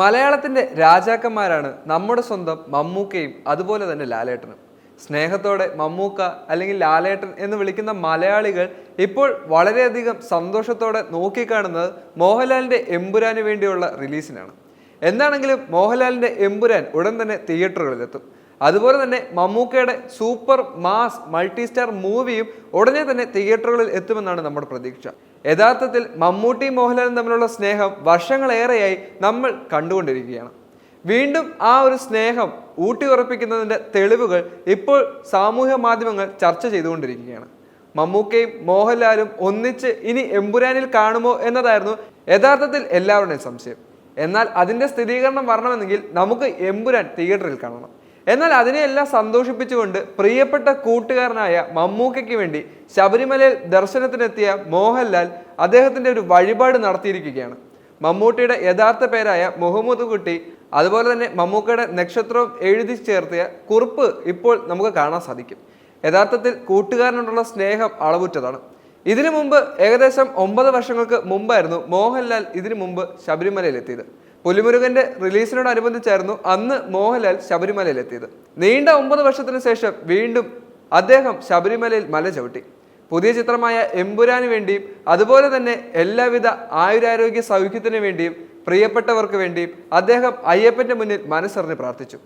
മലയാളത്തിന്റെ രാജാക്കന്മാരാണ് നമ്മുടെ സ്വന്തം മമ്മൂക്കയും അതുപോലെ തന്നെ ലാലേട്ടനും. സ്നേഹത്തോടെ മമ്മൂക്ക അല്ലെങ്കിൽ ലാലേട്ടൻ എന്ന് വിളിക്കുന്ന മലയാളികൾ ഇപ്പോൾ വളരെയധികം സന്തോഷത്തോടെ നോക്കിക്കാണുന്നത് മോഹൻലാലിന്റെ എമ്പുരാന് വേണ്ടിയുള്ള റിലീസിനാണ്. എന്താണെങ്കിലും മോഹൻലാലിന്റെ എമ്പുരാൻ ഉടൻ തന്നെ തിയേറ്ററുകളിലെത്തും. അതുപോലെ തന്നെ മമ്മൂക്കയുടെ സൂപ്പർ മാസ് മൾട്ടി സ്റ്റാർ മൂവിയും ഉടനെ തന്നെ തിയേറ്ററുകളിൽ എത്തുമെന്നാണ് നമ്മുടെ പ്രതീക്ഷ. യഥാർത്ഥത്തിൽ മമ്മൂട്ടി മോഹൻലാലും തമ്മിലുള്ള സ്നേഹം വർഷങ്ങളേറെയായി നമ്മൾ കണ്ടുകൊണ്ടിരിക്കുകയാണ്. വീണ്ടും ആ ഒരു സ്നേഹം ഊട്ടി ഉറപ്പിക്കുന്നതിന്റെ തെളിവുകൾ ഇപ്പോൾ സാമൂഹ്യ മാധ്യമങ്ങൾ ചർച്ച ചെയ്തുകൊണ്ടിരിക്കുകയാണ്. മമ്മൂക്കയും മോഹൻലാലും ഒന്നിച്ച് ഇനി എമ്പുരാനിൽ കാണുമോ എന്നതായിരുന്നു യഥാർത്ഥത്തിൽ എല്ലാവരുടെയും സംശയം. എന്നാൽ അതിന്റെ സ്ഥിരീകരണം വരണമെന്നെങ്കിൽ നമുക്ക് എമ്പുരാൻ തിയേറ്ററിൽ കാണണം. എന്നാൽ അതിനെയെല്ലാം സന്തോഷിപ്പിച്ചുകൊണ്ട് പ്രിയപ്പെട്ട കൂട്ടുകാരനായ മമ്മൂക്കയ്ക്ക് വേണ്ടി ശബരിമലയിൽ ദർശനത്തിനെത്തിയ മോഹൻലാൽ അദ്ദേഹത്തിന്റെ ഒരു വഴിപാട് നടത്തിയിരിക്കുകയാണ്. മമ്മൂട്ടിയുടെ യഥാർത്ഥ പേരായ മുഹമ്മദ് കുട്ടി അതുപോലെ തന്നെ മമ്മൂക്കയുടെ നക്ഷത്രവും എഴുതി ചേർത്തിയ കുറിപ്പ് ഇപ്പോൾ നമുക്ക് കാണാൻ സാധിക്കും. യഥാർത്ഥത്തിൽ കൂട്ടുകാരനോടുള്ള സ്നേഹം അളവുറ്റതാണ്. ഇതിനു മുമ്പ് ഏകദേശം ഒമ്പത് വർഷങ്ങൾക്ക് മുമ്പായിരുന്നു മോഹൻലാൽ ഇതിനു മുമ്പ് ശബരിമലയിൽ എത്തിയത് പുലിമുരുകന്റെ റിലീസിനോടനുബന്ധിച്ചായിരുന്നു അന്ന് മോഹൻലാൽ ശബരിമലയിൽ എത്തിയത്. നീണ്ട ഒമ്പത് വർഷത്തിന് ശേഷം വീണ്ടും അദ്ദേഹം ശബരിമലയിൽ മല ചവിട്ടി. പുതിയ ചിത്രമായ എമ്പുരാന് വേണ്ടിയും അതുപോലെ തന്നെ എല്ലാവിധ ആയുരാരോഗ്യ സൗഖ്യത്തിനു വേണ്ടിയും പ്രിയപ്പെട്ടവർക്ക് വേണ്ടിയും അദ്ദേഹം അയ്യപ്പന്റെ മുന്നിൽ മനസ്സറിഞ്ഞ് പ്രാർത്ഥിച്ചു.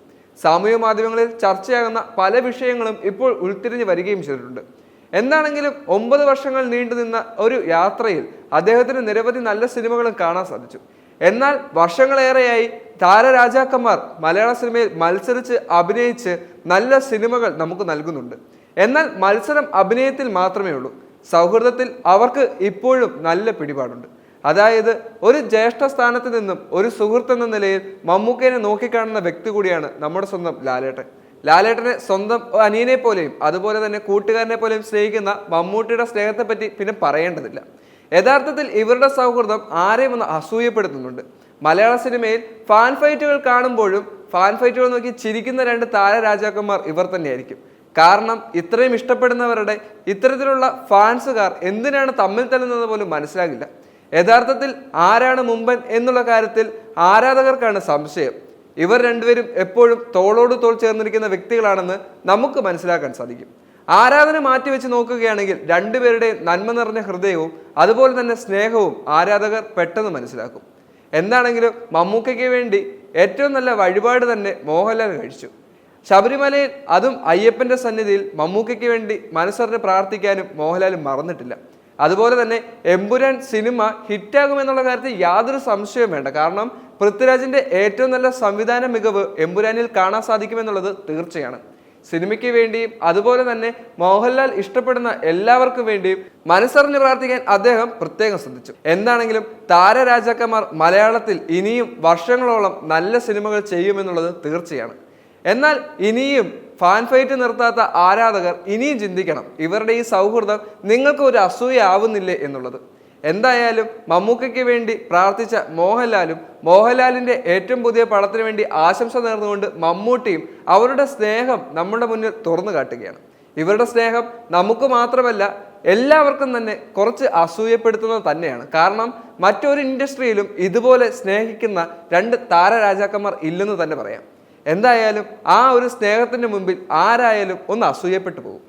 സാമൂഹ്യ മാധ്യമങ്ങളിൽ ചർച്ചയാകുന്ന പല വിഷയങ്ങളും ഇപ്പോൾ ഉൾത്തിരിഞ്ഞ് വരികയും ചെയ്തിട്ടുണ്ട്. എന്താണെങ്കിലും ഒമ്പത് വർഷങ്ങൾ നീണ്ടുനിന്ന ഒരു യാത്രയിൽ അദ്ദേഹത്തിന് നിരവധി നല്ല സിനിമകളും കാണാൻ സാധിച്ചു. എന്നാൽ വർഷങ്ങളേറെയായി താരരാജാക്കന്മാർ മലയാള സിനിമയിൽ മത്സരിച്ച് അഭിനയിച്ച് നല്ല സിനിമകൾ നമുക്ക് നൽകുന്നുണ്ട്. എന്നാൽ മത്സരം അഭിനയത്തിൽ മാത്രമേ ഉള്ളൂ. സൗഹൃദത്തിൽ അവർക്ക് ഇപ്പോഴും നല്ല പിടിപാടുണ്ട്. അതായത് ഒരു ജ്യേഷ്ഠ സ്ഥാനത്ത് നിന്നും ഒരു സുഹൃത്ത് എന്ന നിലയിൽ മമ്മൂക്കേനെ നോക്കിക്കാണുന്ന വ്യക്തി കൂടിയാണ് നമ്മുടെ സ്വന്തം ലാലേട്ടൻ. ലാലേട്ടനെ സ്വന്തം അനിയനെ പോലെയും അതുപോലെ തന്നെ കൂട്ടുകാരനെ പോലെയും സ്നേഹിക്കുന്ന മമ്മൂട്ടിയുടെ സ്നേഹത്തെപ്പറ്റി പിന്നെ പറയേണ്ടതില്ല. യഥാർത്ഥത്തിൽ ഇവരുടെ സൗഹൃദം ആരെയും ഒന്ന് അസൂയപ്പെടുത്തുന്നുണ്ട്. മലയാള സിനിമയിൽ ഫാൻ ഫൈറ്റുകൾ കാണുമ്പോഴും ഫാൻ ഫൈറ്റുകൾ നോക്കി ചിരിക്കുന്ന രണ്ട് താരരാജാക്കന്മാർ ഇവർ തന്നെയായിരിക്കും. കാരണം ഇത്രയും ഇഷ്ടപ്പെടുന്നവരുടെ ഇത്തരത്തിലുള്ള ഫാൻസുകാർ എന്തിനാണ് തമ്മിൽ തല്ലുന്നത് പോലും മനസ്സിലാകില്ല. യഥാർത്ഥത്തിൽ ആരാണ് മുമ്പൻ എന്നുള്ള കാര്യത്തിൽ ആരാധകർക്കാണ് സംശയം. ഇവർ രണ്ടുപേരും എപ്പോഴും തോളോട് തോൾ ചേർന്നിരിക്കുന്ന വ്യക്തികളാണെന്ന് നമുക്ക് മനസ്സിലാക്കാൻ സാധിക്കും. ആരാധന മാറ്റിവെച്ച് നോക്കുകയാണെങ്കിൽ രണ്ടുപേരുടെയും നന്മ നിറഞ്ഞ ഹൃദയവും അതുപോലെ തന്നെ സ്നേഹവും ആരാധകർ പെട്ടെന്ന് മനസ്സിലാക്കും. എന്താണെങ്കിലും മമ്മൂക്കയ്ക്ക് വേണ്ടി ഏറ്റവും നല്ല വഴിപാട് തന്നെ മോഹൻലാൽ കഴിച്ചു. ശബരിമലയിൽ അതും അയ്യപ്പന്റെ സന്നിധിയിൽ മമ്മൂക്കയ്ക്ക് വേണ്ടി മനസ്സറിഞ്ഞ് പ്രാർത്ഥിക്കാനും മോഹൻലാൽ മറന്നിട്ടില്ല. അതുപോലെ തന്നെ എമ്പുരാൻ സിനിമ ഹിറ്റാകുമെന്നുള്ള കാര്യത്തിൽ യാതൊരു സംശയവും വേണ്ട. കാരണം പൃഥ്വിരാജിന്റെ ഏറ്റവും നല്ല സംവിധാന മികവ് എമ്പുരാനിൽ കാണാൻ സാധിക്കുമെന്നുള്ളത് തീർച്ചയാണ്. സിനിമയ്ക്ക് വേണ്ടിയും അതുപോലെ തന്നെ മോഹൻലാൽ ഇഷ്ടപ്പെടുന്ന എല്ലാവർക്കും വേണ്ടിയും മനസ്സറിഞ്ഞ് പ്രാർത്ഥിക്കാൻ അദ്ദേഹം പ്രത്യേകം ശ്രദ്ധിച്ചു. എന്താണെങ്കിലും താരരാജാക്കന്മാർ മലയാളത്തിൽ ഇനിയും വർഷങ്ങളോളം നല്ല സിനിമകൾ ചെയ്യുമെന്നുള്ളത് തീർച്ചയാണ്. എന്നാൽ ഇനിയും ഫാൻ ഫൈറ്റ് നിർത്താത്ത ആരാധകർ ഇനിയും ചിന്തിക്കണം. ഇവരുടെ ഈ സൗഹൃദം നിങ്ങൾക്ക് ഒരു അസൂയ ആവുന്നില്ലേ എന്നുള്ളത്. എന്തായാലും മമ്മൂക്കയ്ക്ക് വേണ്ടി പ്രാർത്ഥിച്ച മോഹൻലാലും മോഹൻലാലിന്റെ ഏറ്റവും പുതിയ പടത്തിന് വേണ്ടി ആശംസ നേർന്നുകൊണ്ട് മമ്മൂട്ടിയും അവരുടെ സ്നേഹം നമ്മുടെ മുന്നിൽ തുറന്നു കാട്ടുകയാണ്. ഇവരുടെ സ്നേഹം നമുക്ക് മാത്രമല്ല എല്ലാവർക്കും തന്നെ കുറച്ച് അസൂയപ്പെടുത്തുന്നത് തന്നെയാണ്. കാരണം മറ്റൊരു ഇൻഡസ്ട്രിയിലും ഇതുപോലെ സ്നേഹിക്കുന്ന രണ്ട് താരരാജാക്കന്മാർ ഇല്ലെന്ന് തന്നെ പറയാം. എന്തായാലും ആ ഒരു സ്നേഹത്തിന്റെ മുമ്പിൽ ആരായാലും ഒന്ന് അസൂയപ്പെട്ടു പോകും.